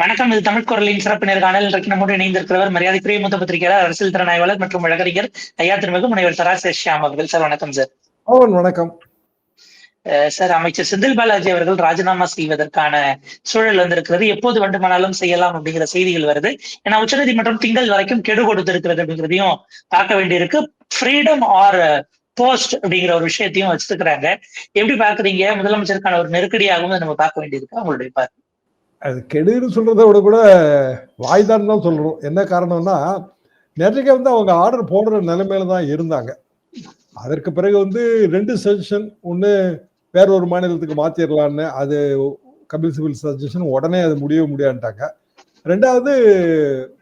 வணக்கம் இது தமிழ் குரலின் சிறப்பு நேர்காணல் இன்றைக்கு நம்மோடு இணைந்திருக்கிறவர் மரியாதைக்குரிய மூத்த பத்திரிகையாளர் அரசியல் திறனாய்வாளர் மற்றும் வழக்கறிஞர் ஐயா திருமகு முனைவர் தராசு ஷியாம் அவர்கள். சார் வணக்கம் சார். வணக்கம். சார் அமைச்சர் செந்தில் பாலாஜி அவர்கள் ராஜினாமா செய்வதற்கான சூழல் வந்திருக்கிறது. எப்போது வேண்டுமானாலும் செய்யலாம் அப்படிங்கிற செய்திகள் வருது. ஏன்னா உச்சநீதிமன்றம் திங்கள் வரைக்கும் கெடு கொடுத்திருக்கிறது அப்படிங்கிறதையும் பார்க்க வேண்டியிருக்கு. ஃப்ரீடம் ஆர் போஸ்ட் அப்படிங்கிற ஒரு விஷயத்தையும் வச்சிருக்கிறாங்க. எப்படி பாக்குறீங்க முதலமைச்சருக்கான ஒரு நெருக்கடியாகவும் நம்ம பார்க்க வேண்டியிருக்கு. அவங்களுடைய பார்வை. அது கெடுன்னு சொல்கிறத விட கூட வாய்தான் தான் சொல்கிறோம் என்ன காரணம்னா நேற்றைக்கு வந்து அவங்க ஆர்டர் போடுற நிலைமையில தான் இருந்தாங்க. அதற்கு பிறகு வந்து ரெண்டு சஜஷன் ஒன்று வேற ஒரு மாநிலத்துக்கு மாற்றிடலான்னு அது கபில் சிவில் சஜஷன் உடனே அது முடியவே முடியான்ட்டாங்க ரெண்டாவது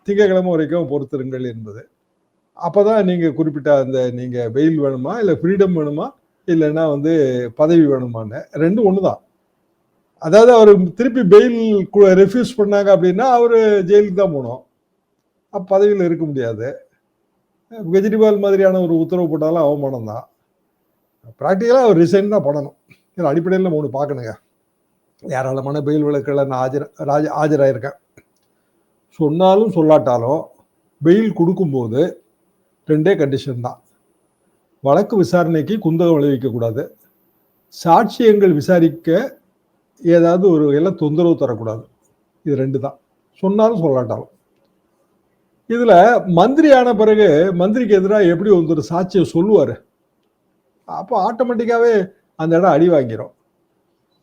திங்கக்கிழமை வரைக்கும் பொறுத்திருங்கள் என்பது. அப்பதான் நீங்கள் குறிப்பிட்ட அந்த நீங்கள் வெயில் வேணுமா இல்லை ஃப்ரீடம் வேணுமா இல்லைன்னா வந்து பதவி வேணுமான்னு. ரெண்டும் ஒன்று தான் அதாவது அவர் திருப்பி பெயில் ரெஃப்யூஸ் பண்ணாங்க அப்படின்னா அவர் ஜெயிலுக்கு தான் போகணும் அப்போ பதவியில் இருக்க முடியாது. கெஜ்ரிவால் மாதிரியான ஒரு உத்தரவு போட்டாலும் அவமானம் தான். ப்ராக்டிக்கலாக அவர் ரிசைன் தான் பண்ணணும். இதில் அடிப்படையில் மூணு பார்க்கணுங்க. ஏராளமான பெயில் விளக்கில் நான் ஆஜர் ராஜ ஆஜராயிருக்கேன். சொன்னாலும் சொல்லாட்டாலும் பெயில் கொடுக்கும்போது ரெண்டே கண்டிஷன் தான். வழக்கு விசாரணைக்கு குந்தகம் விளைவிக்கக்கூடாது. சாட்சியங்கள் விசாரிக்க ஏதாவது ஒரு எல்லாம் தொந்தரவு தரக்கூடாது. இது ரெண்டு தான் சொன்னாலும் சொல்லாட்டாலும். இதில் மந்திரி ஆன பிறகு மந்திரிக்கு எதிராக எப்படி வந்து ஒரு சாட்சியை சொல்லுவார்? அப்போ ஆட்டோமேட்டிக்காகவே அந்த இடம் அடி வாங்கிடும்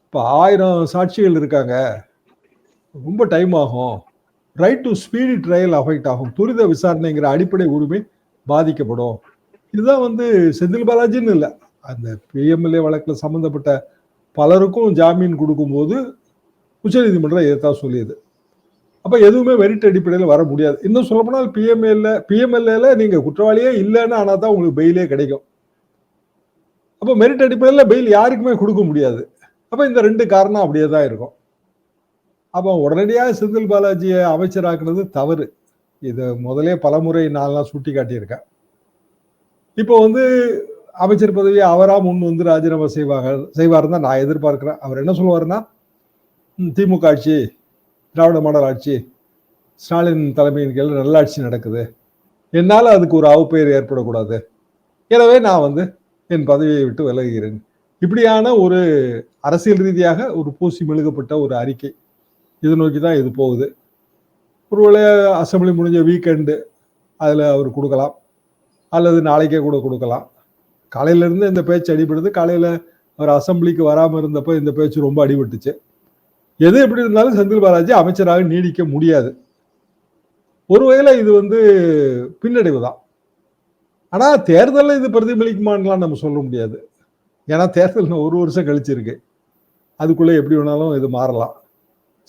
இப்போ ஆயிரம் சாட்சிகள் இருக்காங்க. ரொம்ப டைம் ஆகும். Right to speedy trial affect ஆகும். துரித விசாரணைங்கிற அடிப்படை உரிமை பாதிக்கப்படும். இதுதான் வந்து செந்தில் பாலாஜின்னு இல்லை. அந்த பிஎம்எல்ஏ வழக்கில் சம்மந்தப்பட்ட பலருக்கும் ஜாமீன் கொடுக்கும்போது உச்சநீதிமன்றம் இதைத்தான் சொல்லியது. அப்போ எதுவுமே மெரிட் அடிப்படையில் வர முடியாது. இன்னும் சொல்லப்போனால் பிஎம்எல்ல பிஎம்எல்ஏல நீங்கள் குற்றவாளியே இல்லைன்னு ஆனால் தான் உங்களுக்கு பெயிலே கிடைக்கும். அப்போ மெரிட் அடிப்படையில் பெயில் யாருக்குமே கொடுக்க முடியாது. அப்போ இந்த ரெண்டு காரணம் அப்படியே தான் இருக்கும். அப்போ உடனடியாக செந்தில் பாலாஜியை அமைச்சராக்குறது தவறு. இதை முதலே பலமுறை நான்லாம் சுட்டி காட்டியிருக்கேன் இப்போ வந்து அமைச்சர் பதவியை அவரா முன் வந்து ராஜினாமா செய்வாங்க செய்வார் தான் நான் எதிர்பார்க்கிறேன். அவர் என்ன சொல்லுவாருன்னா திமுக ஆட்சி திராவிட மாடல் ஆட்சி ஸ்டாலின் தலைமையின் கீழ் நல்லாட்சி நடக்குது. என்னால் அதுக்கு ஒரு அவப்பெயர் ஏற்படக்கூடாது. எனவே நான் வந்து என் பதவியை விட்டு விலகுகிறேன். இப்படியான ஒரு அரசியல் ரீதியாக ஒரு பூசி மெழுகப்பட்ட ஒரு அறிக்கை. இதை நோக்கி தான் இது போகுது. ஒருவேளை அசம்பிளி முடிஞ்ச வீக்கெண்டு அதில் அவர் கொடுக்கலாம். அல்லது நாளைக்கே கூட கொடுக்கலாம். காலையிலேருந்து இந்த பேச்சு அடிபடுது. காலையில் அவர் அசம்பிளிக்கு வராமல் இருந்தப்போ இந்த பேச்சு ரொம்ப அடிபட்டுச்சு. எது எப்படி இருந்தாலும் செந்தில் பாலாஜி அமைச்சராக நீடிக்க முடியாது. ஒரு வகையில் இது வந்து பின்னடைவு தான். ஆனால் தேர்தலில் இது பிரதிபலிக்குமான்லாம் நம்ம சொல்ல முடியாது. ஏன்னா தேர்தல் ஒரு வருஷம் கழிச்சிருக்கு. அதுக்குள்ளே எப்படி வேணாலும் இது மாறலாம்.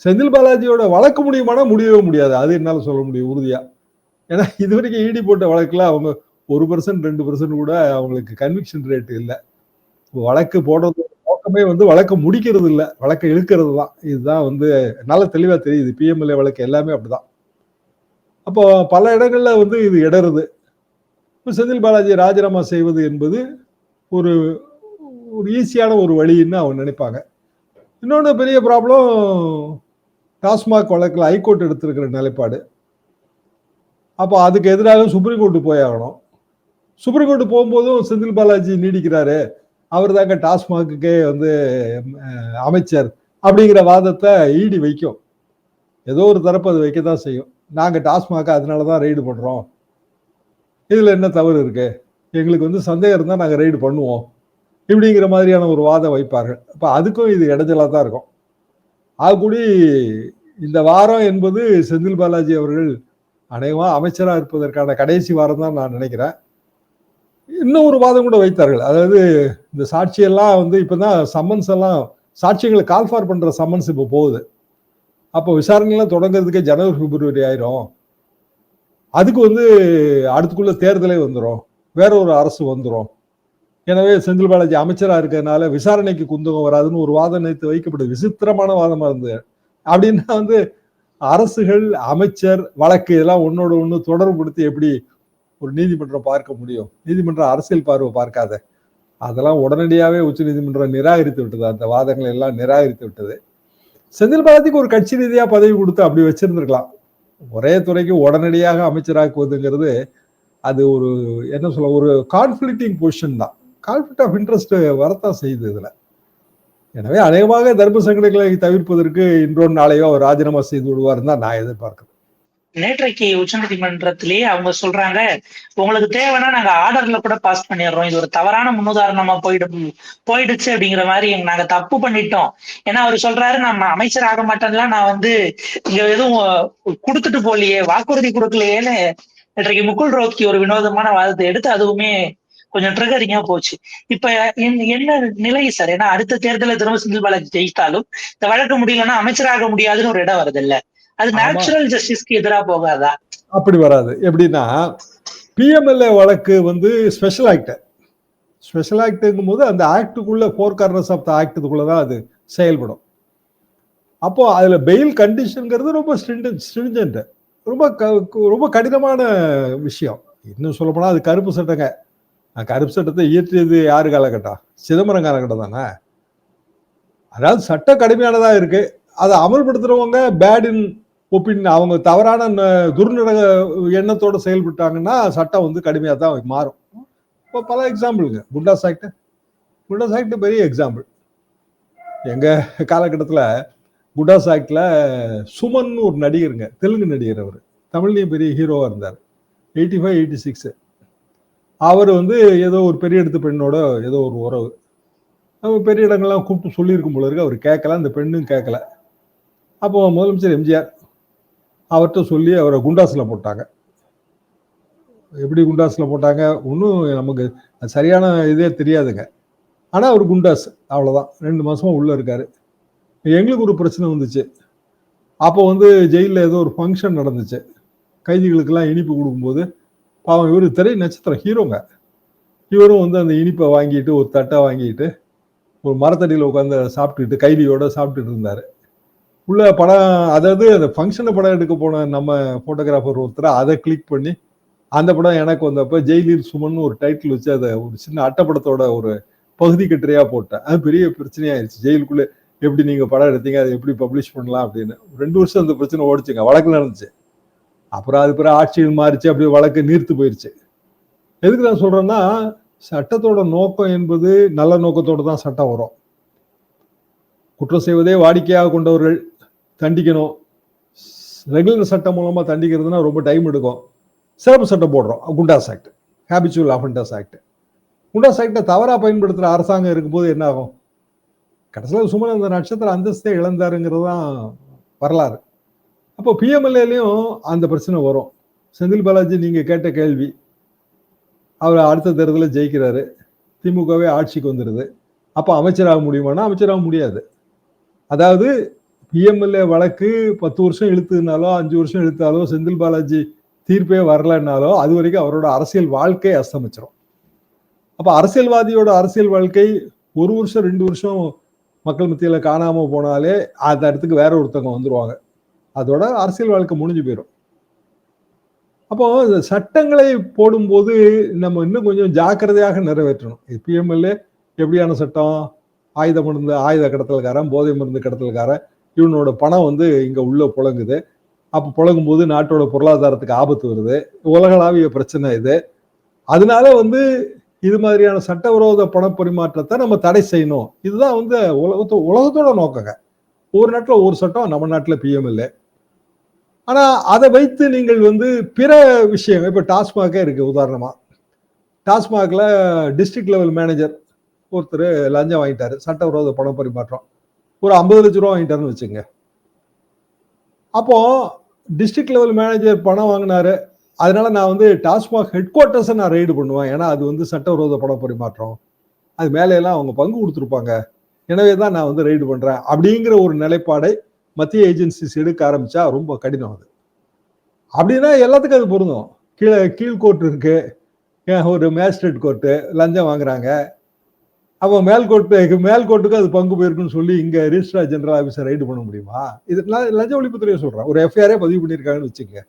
செந்தில் பாலாஜியோட வழக்கு முடியுமானா முடியவே முடியாது. அது என்னால் சொல்ல முடியும் உறுதியாக ஏன்னா இது வரைக்கும் ஈடி போட்ட வழக்கில் அவங்க ஒரு பர்சன்ட் ரெண்டு பர்சன்ட் கூட அவங்களுக்கு கன்விக்ஷன் ரேட் இல்லை. வழக்கு போடுறது நோக்கமே வந்து வழக்கு முடிக்கிறது இல்லை. வழக்கை இழுக்கிறது தான். இதுதான் வந்து நல்ல தெளிவாக தெரியுது. பிஎம்எல்ஏ வழக்கு எல்லாமே அப்படிதான். அப்போ பல இடங்களில் வந்து இது இடருது இப்போ செந்தில் பாலாஜி ராஜினாமா செய்வது என்பது ஒரு ஒரு ஈஸியான ஒரு வழின்னு அவங்க நினைப்பாங்க. இன்னொன்று பெரிய ப்ராப்ளம் டாஸ்மாக் வழக்கில் ஹைகோர்ட் எடுத்திருக்கிற நிலைப்பாடு. அப்போ அதுக்கு எதிராக சுப்ரீம் கோர்ட்டு போய் ஆகணும். சுப்ரீம் கோர்ட்டு போகும்போதும் செந்தில் பாலாஜி நீடிக்கிறாரு. அவர் தாங்க டாஸ்மாகுக்கே வந்து அமைச்சர் அப்படிங்கிற வாதத்தை ஈடி வைக்கும். ஏதோ ஒரு தரப்பு அது வைக்க தான் செய்யும். நாங்கள் டாஸ்மாக அதனால தான் ரெய்டு பண்ணுறோம் இதில் என்ன தவறு இருக்கு? எங்களுக்கு வந்து சந்தேகம் இருந்தால் நாங்கள் ரெய்டு பண்ணுவோம். இப்படிங்கிற மாதிரியான ஒரு வாதம் வைப்பார்கள். அப்போ அதுக்கும் இது இடைஞ்சலாக தான் இருக்கும். ஆகக்கூடி இந்த வாரம் என்பது செந்தில் பாலாஜி அவர்கள் அநேகமாக அமைச்சராக இருப்பதற்கான கடைசி வாரம் தான் நான் நினைக்கிறேன். இன்னும் ஒரு வாதம் கூட வைத்தார்கள். அதாவது இந்த சாட்சியெல்லாம் வந்து இப்போ தான் சம்மன்ஸ் எல்லாம் சாட்சியங்களை கால்ஃபார் பண்ணுற சம்மன்ஸ் இப்போ போகுது. அப்போ விசாரணைலாம் தொடங்குறதுக்கே ஜனவரி பிப்ரவரி ஆயிரும். அதுக்கு வந்து அடுத்துக்குள்ள தேர்தலே வந்துடும் வேற ஒரு அரசு வந்துடும் எனவே செந்தில் பாலாஜி அமைச்சராக இருக்கிறதுனால விசாரணைக்கு குந்தகம் வராதுன்னு ஒரு வாதம் நேற்று வைக்கப்படுது. விசித்திரமான வாதமாக இருந்தது. அப்படின்னா வந்து அரசுகள் அமைச்சர் வழக்கு இதெல்லாம் ஒன்னோட ஒன்று தொடர்புபடுத்தி எப்படி ஒரு நீதிமன்றம் பார்க்க முடியும். நீதிமன்றம் அரசியல் பார்வை பார்க்காத. அதெல்லாம் உடனடியாகவே உச்ச நீதிமன்றம் நிராகரித்து விட்டது. அந்த வாதங்களை எல்லாம் நிராகரித்து விட்டது. செந்தில் பாலாஜிக்கு ஒரு கட்சி ரீதியாக பதவி கொடுத்து அப்படி வச்சிருந்திருக்கலாம். ஒரே துறைக்கு உடனடியாக அமைச்சராக்குவதுங்கிறது அது ஒரு என்ன சொல்ல ஒரு கான்ஃபிளிக்டிங் பொசிஷன் தான். கான்ஃபிளிக் ஆஃப் இன்ட்ரெஸ்ட் வரத்தான் செய்யுது இதில். எனவே அநேகமாக தர்ம சங்கடங்களை தவிர்ப்பதற்கு இன்றொரு நாளையோ அவர் ராஜினாமா செய்து விடுவார் தான் நான் எதிர்பார்க்கிறேன். நேற்றைக்கு உச்சநீதிமன்றத்திலேயே அவங்க சொல்றாங்க உங்களுக்கு தேவைன்னா நாங்க ஆர்டர்ல கூட பாஸ் பண்ணிடுறோம். இது ஒரு தவறான முன்னுதாரணமா போயிடும் போயிடுச்சு அப்படிங்கிற மாதிரி நாங்க தப்பு பண்ணிட்டோம். ஏன்னா அவர் சொல்றாரு நான் அமைச்சர் ஆக மாட்டேன்லாம் நான் வந்து இங்க எதுவும் கொடுத்துட்டு போகலையே வாக்குறுதி கொடுக்கலையேன்னு நேற்றைக்கு முகுல் ரோத்கி ஒரு வினோதமான வாதத்தை எடுத்து அதுவுமே கொஞ்சம் ட்ரிகரிங்கா போச்சு. இப்ப என்ன- என்ன நிலை சார்? ஏன்னா அடுத்த தேர்தலில் திரும்ப செந்தில் பாலாஜி ஜெயித்தாலும் இந்த வழக்கு முடியலன்னா அமைச்சராக முடியாதுன்னு ஒரு இடம் வருது இல்ல. அது. நேச்சுரல் ஜஸ்டிஸ்க்கு எதிரா போகாதா? அப்படி வராது. எப்படின்னா பிஎம்எல்ஏ வழக்கு வந்து ஸ்பெஷல் ஆக்ட் ஸ்பெஷல் ஆக்டுங்கும் போது அந்த ஆக்டுக்குள்ள ஃபோர் கார்னர்ஸ் ஆஃப் த ஆக்டுக்குள்ள தான் அது செயல்படும். அப்போ அதுல பெயில் கண்டிஷன்ங்கிறது ரொம்ப ஸ்ட்ரிஞ்சன்ட் ரொம்ப ரொம்ப கடினமான விஷயம். இன்னும் சொல்ல போனா அது கருப்பு சட்டங்க. கருப்பு சட்டத்தை இயற்றியது யாரு காலகட்டம்? சிதம்பரம் காலகட்டம் தானே? அதாவது சட்டம் கடுமையானதா இருக்கு. அதை அமல்படுத்துறவங்க பேட் இன் ஒப்பின் அவங்க தவறான துர்நடக எண்ணத்தோடு எண்ணத்தோட செயல்பட்டாங்கன்னா சட்டம் வந்து கடுமையாக தான் மாறும். இப்போ பல எக்ஸாம்பிளுங்க குண்டாஸ் ஆக்ட் குண்டாஸ் ஆக்ட் பெரிய எக்ஸாம்பிள் எங்கள் காலகட்டத்தில் குண்டாஸ் ஆக்ட்ல சுமன் ஒரு நடிகருங்க. தெலுங்கு நடிகர் அவர். தமிழ்லேயும் பெரிய ஹீரோவாக இருந்தார். எயிட்டி ஃபைவ் எயிட்டி சிக்ஸு அவர் வந்து ஏதோ ஒரு பெரிய இடத்து பெண்ணோட ஏதோ ஒரு உறவு. அவங்க பெரிய இடங்கள்லாம் கூப்பிட்டு சொல்லியிருக்கும் போல இருக்கு. அவர் கேட்கல. அந்த பெண்ணும் கேட்கல. அப்போ முதலமைச்சர் எம்ஜிஆர் அவர்கிட்ட சொல்லி அவரை குண்டாஸில் போட்டாங்க. எப்படி குண்டாஸில் போட்டாங்க? ஒன்றும் நமக்கு சரியான இதே தெரியாதுங்க. ஆனால் அவர் குண்டாஸ் அவ்வளோதான் ரெண்டு மாதமாக உள்ளே இருக்கார். எங்களுக்கு ஒரு பிரச்சனை வந்துச்சு. அப்போ வந்து ஜெயிலில் ஏதோ ஒரு ஃபங்க்ஷன் நடந்துச்சு. கைதிகளுக்கெல்லாம் இனிப்பு கொடுக்கும்போது பாவம் இவர் திரை நட்சத்திரம் ஹீரோங்க. இவரும் வந்து அந்த இனிப்பை வாங்கிட்டு ஒரு தட்டை வாங்கிட்டு ஒரு மரத்தடியில் உட்காந்து சாப்பிட்டுட்டு கைதியோட சாப்பிட்டுட்டு இருந்தார். உள்ள படம் அதாவது அந்த ஃபங்க்ஷனை படம் எடுக்க போன நம்ம போட்டோகிராஃபர் ஒருத்தர் அதை கிளிக் பண்ணி அந்த படம் எனக்கு வந்தப்ப ஜெயிலில் சுமன் ஒரு டைட்டில் வச்சு அதை ஒரு சின்ன அட்டப்படத்தோட ஒரு பகுதி கட்டுரையா போட்டேன். அது பெரிய பிரச்சனையாயிருச்சு. ஜெயிலுக்குள்ள எப்படி நீங்க படம் எடுத்தீங்க அதை எப்படி பப்ளிஷ் பண்ணலாம் அப்படின்னு. ரெண்டு வருஷம் அந்த பிரச்சனை ஓடிச்சுங்க. வழக்கு நடந்துச்சு. அப்புறம் அது பிறகு ஆட்சியில் மாறிச்சு அப்படியே வழக்கு நீர்த்து போயிருச்சு. எதுக்கு நான் சொல்றேன்னா சட்டத்தோட நோக்கம் என்பது நல்ல நோக்கத்தோட தான் சட்டம் வரும். குற்றம் செய்வதே வாடிக்கையாக கொண்டவர்கள் தண்டிக்கணும். ரெகுலர் சட்டம் மூலமாக தண்டிக்கிறதுனா ரொம்ப டைம் எடுக்கும். சிறப்பு சட்டம் போடுறோம். Goondas act habitual offenders act Goondas ஆக்டை தவறாக பயன்படுத்துகிற அரசாங்கம் இருக்கும்போது என்ன ஆகும்? கடைசியில் சுமன் அந்த நட்சத்திர அந்தஸ்தே இழந்தாருங்கிறது தான் வரலாறு. அப்போ பிஎம்எல்ஏலையும் அந்த பிரச்சனை வரும். செந்தில் பாலாஜி நீங்கள் கேட்ட கேள்வி அவர் அடுத்த தேர்தலில் ஜெயிக்கிறாரு. திமுகவே ஆட்சிக்கு வந்துடுது அப்போ அமைச்சராக முடியுமானா அமைச்சராக முடியாது. அதாவது பிஎம்எல்ஏ வழக்கு பத்து வருஷம் இழுத்துனாலோ அஞ்சு வருஷம் இழுத்தாலோ செந்தில் பாலாஜி தீர்ப்பே வரலன்னாலோ அது வரைக்கும் அவரோட அரசியல் வாழ்க்கை அஸ்தமிச்சிடும் அப்போ அரசியல்வாதியோட அரசியல் வாழ்க்கை ஒரு வருஷம் ரெண்டு வருஷம் மக்கள் மத்தியில் காணாமல் போனாலே அந்த இடத்துக்கு வேற ஒருத்தவங்க வந்துடுவாங்க அதோட அரசியல் வாழ்க்கை முடிஞ்சு போயிடும் அப்போ இந்த சட்டங்களை போடும்போது நம்ம இன்னும் கொஞ்சம் ஜாக்கிரதையாக நிறைவேற்றணும். பிஎம்எல்ஏ எப்படியான சட்டம்? ஆயுத மருந்து ஆயுத கடத்தல்காரன் போதை மருந்து கடத்தல்காரன் இவனோட பணம் வந்து இங்கே உள்ளே புழங்குது. அப்போ புழங்கும் போது நாட்டோட பொருளாதாரத்துக்கு ஆபத்து வருது. உலகளாவிய பிரச்சனை இது. அதனால வந்து இது மாதிரியான சட்டவிரோத பண பரிமாற்றத்தை நம்ம தடை செய்யணும். இதுதான் வந்து உலகத்தோ உலகத்தோட நோக்கங்க. ஒரு நாட்டில் ஒரு சட்டம் நம்ம நாட்டில் பிஎம்எல்லு ஆனால் அதை வைத்து நீங்கள் வந்து பிற விஷயம் இப்போ டாஸ்மாகே இருக்குது உதாரணமாக டாஸ்மாகில் டிஸ்ட்ரிக்ட் லெவல் மேனேஜர் ஒருத்தர் லஞ்சம் வாங்கிட்டார். சட்டவிரோத பண பரிமாற்றம். ஒரு ஐம்பது லட்ச ரூபா வாங்கிட்டாருன்னு வச்சுங்க அப்போ டிஸ்ட்ரிக்ட் லெவல் மேனேஜர் பணம் வாங்கினாரு. அதனால நான் வந்து டாஸ்மாக் ஹெட் குவார்ட்டர்ஸை நான் ரெய்டு பண்ணுவேன். ஏன்னா அது வந்து சட்டவிரோத பண பரிமாற்றம். அது மேலே அவங்க பங்கு கொடுத்துருப்பாங்க. எனவே தான் நான் வந்து ரெய்டு பண்ணுறேன் அப்படிங்கிற ஒரு நிலைப்பாடை மத்திய ஏஜென்சிஸ் எடுக்க ஆரம்பித்தா ரொம்ப கடினம் அது. அப்படின்னா எல்லாத்துக்கும் அது பொருந்தும். கீழே கீழ் கோர்ட் இருக்குது ஏன் ஒரு மேஜிஸ்ட்ரேட் கோர்ட்டு லஞ்சம் வாங்குறாங்க. அப்போ மேல்கோட்டு மேல்கோட்டுக்கு அது பங்கு போயிருக்குன்னு சொல்லி இங்கே ரிஜிஸ்ட்ரார் ஜெனரல் ஆஃபீஸர் ரைடு பண்ண முடியுமா? இது நான் லஞ்ச ஒழிப்புத்துறையை சொல்கிறேன் ஒரு எஃப்ஐஆரே பதிவு பண்ணியிருக்காங்கன்னு வச்சுக்கோங்க.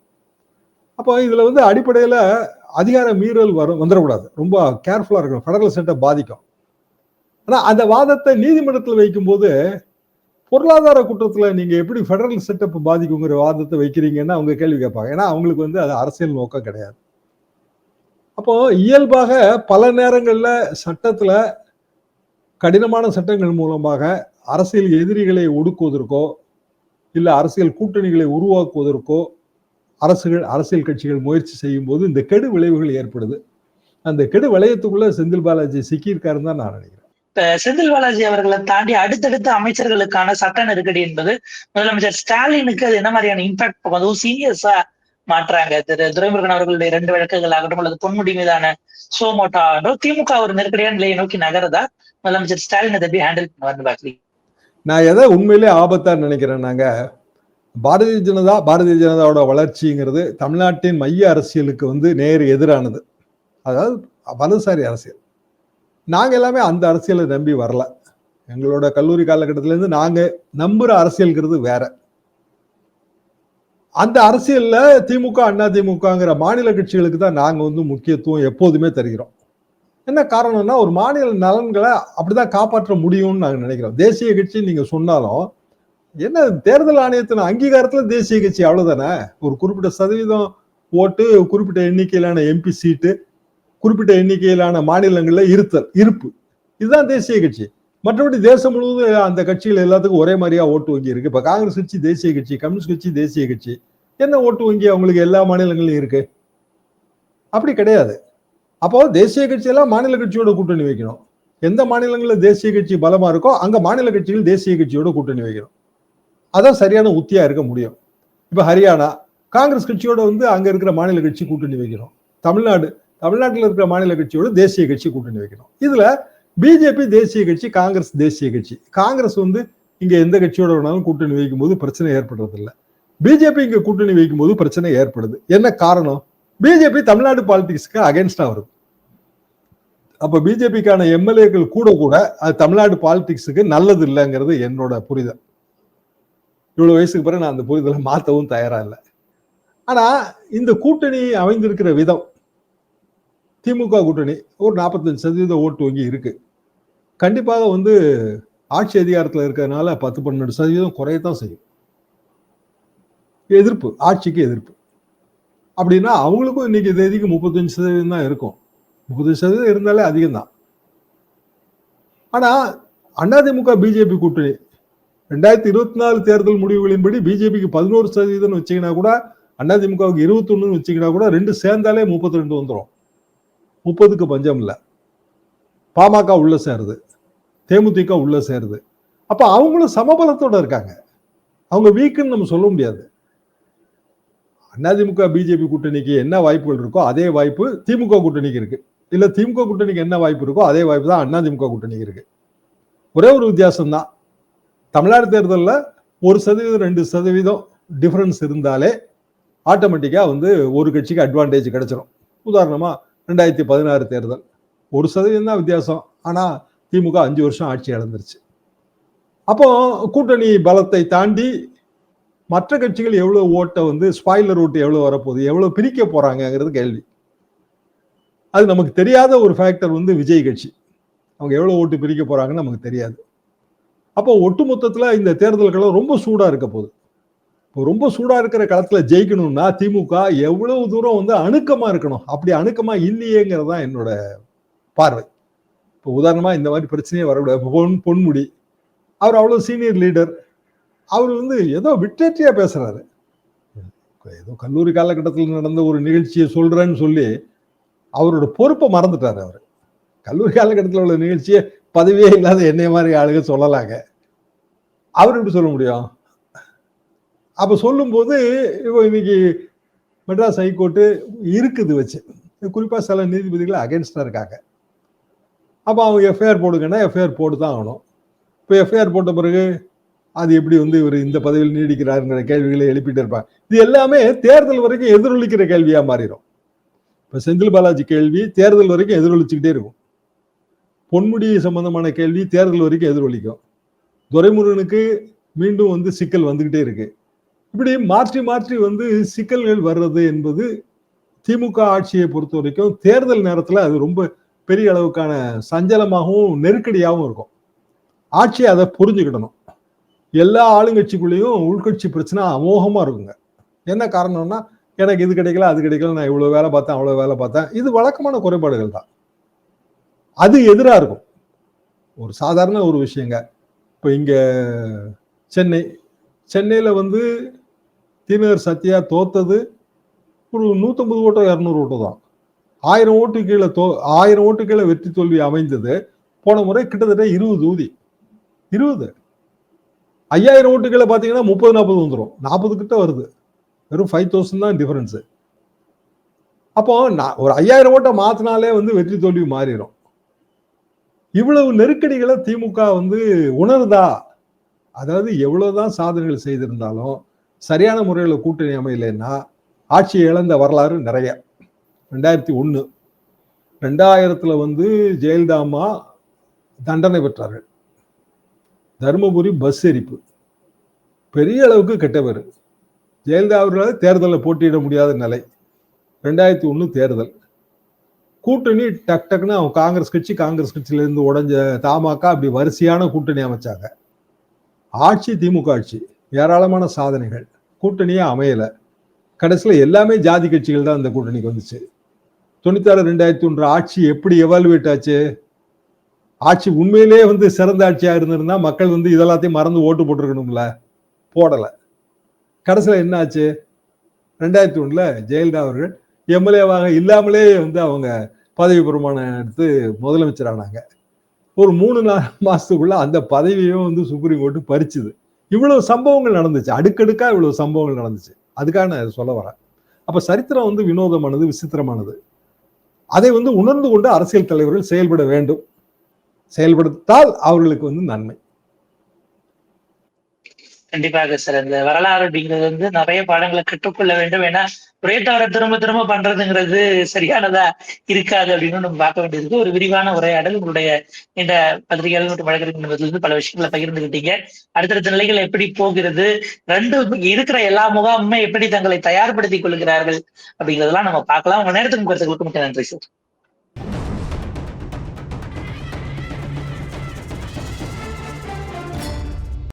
அப்போ இதில் வந்து அடிப்படையில் அதிகார மீறல் வரும் வந்துடக்கூடாது. ரொம்ப கேர்ஃபுல்லாக இருக்கணும். ஃபெடரல் செட்டை பாதிக்கும். ஆனால் அந்த வாதத்தை நீதிமன்றத்தில் வைக்கும்போது பொருளாதார குற்றத்தில் நீங்கள் எப்படி ஃபெடரல் செட்டப் பாதிக்குங்கிற வாதத்தை வைக்கிறீங்கன்னா அவங்க கேள்வி கேட்பாங்க. ஏன்னா அவங்களுக்கு வந்து அது அரசியல் நோக்கம் கிடையாது. அப்போ இயல்பாக பல நேரங்களில் சட்டத்தில் கடினமான சட்டங்கள் மூலமாக அரசியல் எதிரிகளை ஒடுக்குவதற்கோ இல்லை அரசியல் கூட்டணிகளை உருவாக்குவதற்கோ அரசுகள் அரசியல் கட்சிகள் முயற்சி செய்யும் போது இந்த கெடு விளைவுகள் ஏற்படுது. அந்த கெடு வளையத்துக்குள்ள செந்தில் பாலாஜி சிக்கியிருக்காருன்னு தான் நான் நினைக்கிறேன். இப்ப செந்தில் பாலாஜி அவர்களை தாண்டி அடுத்தடுத்த அமைச்சர்களுக்கான சட்ட நெருக்கடி என்பது முதலமைச்சர் ஸ்டாலினுக்கு அது என்ன மாதிரியான இம்பாக்ட் அதுவும் சீனியர்ஸா மாற்றாங்க. திரு துரைமுருகன் அவர்களுடைய இரண்டு வழக்குகள் ஆகட்டும் அல்லது பொன்முடி மீதான சோமோட்டா ஆகட்டும் திமுக ஒரு நெருக்கடியான நிலையை நோக்கி நகரதா? முதலமைச்சர் ஸ்டாலின் அதை எப்படி ஹேண்டில் பண்ணுவார்னு பாக்குறீங்க நான் எதை உண்மையிலே ஆபத்தா நினைக்கிறேன் நாங்க? பாரதிய ஜனதா பாரதிய ஜனதாவோட வளர்ச்சிங்கிறது தமிழ்நாட்டின் மைய அரசியலுக்கு வந்து நேர் எதிரானது. அதாவது வலதுசாரி அரசியல். நாங்க எல்லாமே அந்த அரசியலை நம்பி வரல. எங்களோட கல்லூரி காலகட்டத்திலேருந்து இருந்து நாங்க நம்புற அரசியல்ங்கிறது வேற. அந்த அரசியல்ல திமுக அண்ணா திமுகங்கிற மாநில கட்சிகளுக்கு தான் நாங்க வந்து முக்கியத்துவம் எப்போதுமே தருகிறோம். என்ன காரணம்னா ஒரு மாநில நலன்களை அப்படிதான் காப்பாற்ற முடியும்னு நாங்க நினைக்கிறோம். தேசிய கட்சி நீங்க சொன்னாலும் என்ன தேர்தல் ஆணையத்தின் அங்கீகாரத்துல தேசிய கட்சி அவ்வளவுதானே? ஒரு குறிப்பிட்ட சதவீதம் ஓட்டு குறிப்பிட்ட எண்ணிக்கையிலான எம்பி சீட்டு குறிப்பிட்ட எண்ணிக்கையிலான மாநிலங்களில் இருத்தல் இருப்பு. இதுதான் தேசிய கட்சி. மற்றபடி தேசம் முழுவதும் அந்த கட்சிகள் எல்லாத்துக்கும் ஒரே மாதிரியா ஓட்டு வங்கி இருக்கு. இப்ப காங்கிரஸ் கட்சி தேசிய கட்சி கம்யூனிஸ்ட் கட்சி தேசிய கட்சி. என்ன ஓட்டு வங்கி அவங்களுக்கு எல்லா மாநிலங்களிலும் இருக்கு? அப்படி கிடையாது. அப்போ தேசிய கட்சியெல்லாம் மாநில கட்சியோட கூட்டணி வைக்கணும். எந்த மாநிலங்களில் தேசிய கட்சி பலமா இருக்கோ அங்க மாநில கட்சிகள் தேசிய கட்சியோட கூட்டணி வைக்கணும். அதான் சரியான உத்தியா இருக்க முடியும். இப்போ ஹரியானா காங்கிரஸ் கட்சியோட வந்து அங்க இருக்கிற மாநில கட்சி கூட்டணி வைக்கணும். தமிழ்நாடு தமிழ்நாட்டில் இருக்கிற மாநில கட்சியோட தேசிய கட்சி கூட்டணி வைக்கணும். இதுல பிஜேபி தேசிய கட்சி காங்கிரஸ் தேசிய கட்சி. காங்கிரஸ் வந்து இங்க எந்த கட்சியோட வேணாலும் கூட்டணி வைக்கும் போது பிரச்சனை ஏற்படுறதில்ல. பிஜேபி இங்க கூட்டணி வைக்கும் போது பிரச்சனை ஏற்படுது. என்ன காரணம்? பிஜேபி தமிழ்நாடு பாலிடிக்ஸ்க்கு அகேன்ஸ்டா வருது. அப்ப பிஜேபிக்கான எம்எல்ஏக்கள் கூட கூட அது தமிழ்நாடு பாலிடிக்ஸுக்கு நல்லது இல்லைங்கிறது என்னோட புரிதல். இவ்வளவு வயசுக்கு பிறகு நான் அந்த புரிதலை மாற்றவும் தயாரா இல்லை. ஆனா இந்த கூட்டணி அமைந்திருக்கிற விதம் திமுக கூட்டணி ஒரு நாற்பத்தஞ்சு சதவீத ஓட்டு வங்கி இருக்குது கண்டிப்பாக வந்து ஆட்சி அதிகாரத்தில் இருக்கிறதுனால பத்து பன்னெண்டு சதவீதம் குறையத்தான் செய்யும். எதிர்ப்பு ஆட்சிக்கு எதிர்ப்பு. அப்படின்னா அவங்களுக்கும் இன்னைக்கு தேதிக்கு முப்பத்தஞ்சு சதவீதம் தான் இருக்கும். முப்பத்தஞ்சு சதவீதம் இருந்தாலே அதிகம் தான் ஆனா அதிமுக பிஜேபி கூட்டணி ரெண்டாயிரத்தி இருபத்தி நாலு தேர்தல் முடிவுகளின்படி பிஜேபிக்கு பதினோரு சதவீதம்னு வச்சீங்கன்னா கூட அதிமுகவுக்கு இருபத்தொன்னு வச்சீங்கன்னா கூட ரெண்டு சேர்ந்தாலே முப்பத்தி ரெண்டு வந்துடும் முப்பதுக்கு பஞ்சம் இல்லை. பாமக உள்ள சேருது. தேமுதிக உள்ள சேருது. அப்போ அவங்களும் சமபலத்தோடு இருக்காங்க. அவங்க வீக்குன்னு நம்ம சொல்ல முடியாது. அதிமுக பிஜேபி கூட்டணிக்கு என்ன வாய்ப்புகள் இருக்கோ அதே வாய்ப்பு திமுக கூட்டணிக்கு இருக்கு. இல்ல திமுக கூட்டணிக்கு என்ன வாய்ப்பு இருக்கோ அதே வாய்ப்பு தான் அதிமுக கூட்டணிக்கு இருக்கு. ஒரே ஒரு வித்தியாசம் தான். தமிழ்நாடு தேர்தலில் ஒரு சதவீதம் ரெண்டு சதவீதம் டிஃப்ரென்ஸ் இருந்தாலே ஆட்டோமேட்டிக்காக வந்து ஒரு கட்சிக்கு அட்வான்டேஜ் கிடைச்சிரும். உதாரணமா ரெண்டாயிரத்தி பதினாறு தேர்தல். ஒரு சதவீதம் தான் வித்தியாசம். ஆனால் திமுக அஞ்சு வருஷம் ஆட்சி இழந்துருச்சு. அப்போ கூட்டணி பலத்தை தாண்டி மற்ற கட்சிகள் எவ்வளோ ஓட்டை வந்து ஸ்பாய்லர் ஓட்டு எவ்வளோ வரப்போகுது எவ்வளோ பிரிக்க போகிறாங்கங்கிறது கேள்வி. அது நமக்கு தெரியாத ஒரு ஃபேக்டர் வந்து விஜய் கட்சி. அவங்க எவ்வளோ ஓட்டு பிரிக்க போகிறாங்கன்னு நமக்கு தெரியாது. அப்போ ஒட்டுமொத்தத்தில் இந்த தேர்தல்களும் ரொம்ப சூடாக இருக்க போகுது. இப்போ ரொம்ப சூடாக இருக்கிற களத்தில் ஜெயிக்கணும்னா திமுக எவ்வளவு தூரம் வந்து அணுக்கமாக இருக்கணும். அப்படி அணுக்கமாக இல்லையேங்கிறது தான் என்னோட பார்வை. இப்போ உதாரணமா இந்த மாதிரி பிரச்சனையே வரக்கூடாது. பொன் பொன்முடி அவர் அவ்வளோ சீனியர் லீடர் அவர் வந்து ஏதோ விட்டேற்றியா பேசுறாரு. ஏதோ கல்லூரி காலகட்டத்தில் நடந்த ஒரு நிகழ்ச்சியை சொல்றேன்னு சொல்லி அவரோட பொறுப்பை மறந்துட்டாரு அவர். கல்லூரி காலகட்டத்தில் உள்ள நிகழ்ச்சியை பதவியே இல்லாத என்னை மாதிரி ஆளுங்க சொல்லலாங்க. அவர் எப்படி சொல்ல முடியும்? அப்போ சொல்லும்போது இப்போ இன்னைக்கு மெட்ராஸ் ஹைகோர்ட்டு இருக்குது வச்சு. குறிப்பாக சில நீதிபதிகள் அகேன்ஸ்டாக இருக்காங்க. அப்போ அவங்க எஃப்ஐஆர் போடுங்கன்னா எஃப்ஐஆர் போட்டு தான் ஆகணும். இப்போ எஃப்ஐஆர் போட்ட பிறகு அது எப்படி வந்து இவர் இந்த பதவியில் நீடிக்கிறாருங்கிற கேள்விகளை எழுப்பிட்டு இருப்பாங்க. இது எல்லாமே தேர்தல் வரைக்கும் எதிரொலிக்கிற கேள்வியாக மாறிடும். இப்போ செந்தில் பாலாஜி கேள்வி தேர்தல் வரைக்கும் எதிரொலிச்சுக்கிட்டே இருக்கும். பொன்முடி சம்பந்தமான கேள்வி தேர்தல் வரைக்கும் எதிரொலிக்கும். துரைமுருகனுக்கு மீண்டும் வந்து சிக்கல் வந்துக்கிட்டே இருக்கு. இப்படி மாற்றி மாற்றி வந்து சிக்கல்கள் வர்றது என்பது திமுக ஆட்சியை பொறுத்த வரைக்கும் தேர்தல் நேரத்தில் அது ரொம்ப பெரிய அளவுக்கான சஞ்சலமாகவும் நெருக்கடியாகவும் இருக்கும். ஆட்சி அதை புரிஞ்சுக்கிடணும். எல்லா ஆளுங்கட்சிக்குள்ளேயும் உள்கட்சி பிரச்சனை அமோகமாக இருக்குங்க. என்ன காரணம்னா எனக்கு இது கிடைக்கல அது கிடைக்கல நான் இவ்வளோ வேலை பார்த்தேன் அவ்வளோ வேலை பார்த்தேன். இது வழக்கமான குறைபாடுகள் தான். அது எதிராக இருக்கும். ஒரு சாதாரண ஒரு விஷயங்க. இப்போ இங்கே சென்னை சென்னையில் வந்து தினகர் சத்யா தோத்தது ஒரு நூற்றம்பது ஓட்டோ இரநூறு ஓட்டோ தான். ஆயிரம் ஓட்டு கீழே தோ ஆயிரம் ஓட்டு கீழே வெற்றி தோல்வி அமைந்தது போன முறை கிட்டத்தட்ட இருபது ஊதி இருபது. ஐயாயிரம் ஓட்டு கீழே பார்த்தீங்கன்னா முப்பது நாற்பது வந்துடும் நாற்பது கிட்ட வருது. வெறும் ஃபைவ் தௌசண்ட் தான் டிஃபரன்ஸு அப்போ நான் ஒரு ஐயாயிரம் ஓட்டை மாத்தினாலே வந்து வெற்றி தோல்வி மாறிடும் இவ்வளவு நெருக்கடிகளை திமுக வந்து உணருதா அதாவது எவ்வளவுதான் சாதனைகள் செய்திருந்தாலும் சரியான முறையில் கூட்டணி அமையலைன்னா ஆட்சியை இழந்த வரலாறு நிறைய. ரெண்டாயிரத்தி ஒன்று ரெண்டாயிரத்தில் வந்து ஜெயலலிதா அம்மா தண்டனை பெற்றார்கள். தருமபுரி பஸ் எரிப்பு. பெரிய அளவுக்கு கெட்டவர். ஜெயலலிதா அவர்களால் தேர்தலில் போட்டியிட முடியாத நிலை. ரெண்டாயிரத்தி ஒன்று தேர்தல். கூட்டணி டக் டக்குன்னு அவங்க காங்கிரஸ் கட்சி காங்கிரஸ் கட்சியிலேருந்து உடஞ்ச தாமாக்கா அப்படி வரிசையான கூட்டணி அமைச்சாங்க. ஆட்சி திமுக ஆட்சி. ஏராளமான சாதனைகள். கூட்டணியே அமையலை. கடைசியில் எல்லாமே ஜாதி கட்சிகள் தான் இந்த கூட்டணிக்கு வந்துச்சு. தொண்ணூத்தாறு ரெண்டாயிரத்தி ஒன்று ஆட்சி எப்படி எவால்வேட் ஆச்சு? ஆட்சி உண்மையிலே வந்து சிறந்த ஆட்சியாக இருந்திருந்தா மக்கள் வந்து இதெல்லாத்தையும் மறந்து ஓட்டு போட்டிருக்கணும்ல? போடலை. கடைசியில் என்ன ஆச்சு? ரெண்டாயிரத்தி ஒன்றில் ஜெயலலிதா அவர்கள் எம்எல்ஏவாக இல்லாமலே வந்து அவங்க பதவி பிரமாணம் எடுத்து முதலமைச்சர் ஆனாங்க ஒரு மூணு நாலு மாதத்துக்குள்ளே அந்த பதவியும் வந்து சுப்ரீம் கோர்ட்டு பறிச்சுது. இவ்வளவு சம்பவங்கள் நடந்துச்சு. அடுக்கடுக்காக இவ்வளவு சம்பவங்கள் நடந்துச்சு. அதுக்காக நான் சொல்ல வரேன். அப்போ சரித்திரம் வந்து வினோதமானது விசித்திரமானது. அதை வந்து உணர்ந்து கொண்டு அரசியல் தலைவர்கள் செயல்பட வேண்டும். செயல்படுத்தால் அவர்களுக்கு வந்து நன்மை. கண்டிப்பாக சார் இந்த வரலாறு அப்படிங்கிறது வந்து நிறைய பாடங்களை கற்றுக்கொள்ள வேண்டும். ஏன்னா ஒரே தவிர திரும்ப திரும்ப பண்றதுங்கிறது சரியானதா இருக்காது அப்படின்னு நம்ம பார்க்க வேண்டியது ஒரு விரிவான உரையாடல் உங்களுடைய இந்த பத்திரிகைகள் மற்றும் வழக்கறிஞர் இருந்து பல விஷயங்களை பகிர்ந்துகிட்டீங்க. அடுத்தடுத்த நிலைகள் எப்படி போகிறது? ரெண்டு இருக்கிற எல்லா முகாமுமே எப்படி தங்களை தயார்படுத்திக் கொள்கிறார்கள் அப்படிங்கிறதெல்லாம் நம்ம பார்க்கலாம். உங்க நேரத்துக்கு கருத்துக்களுக்கு மிக்க நன்றி சார்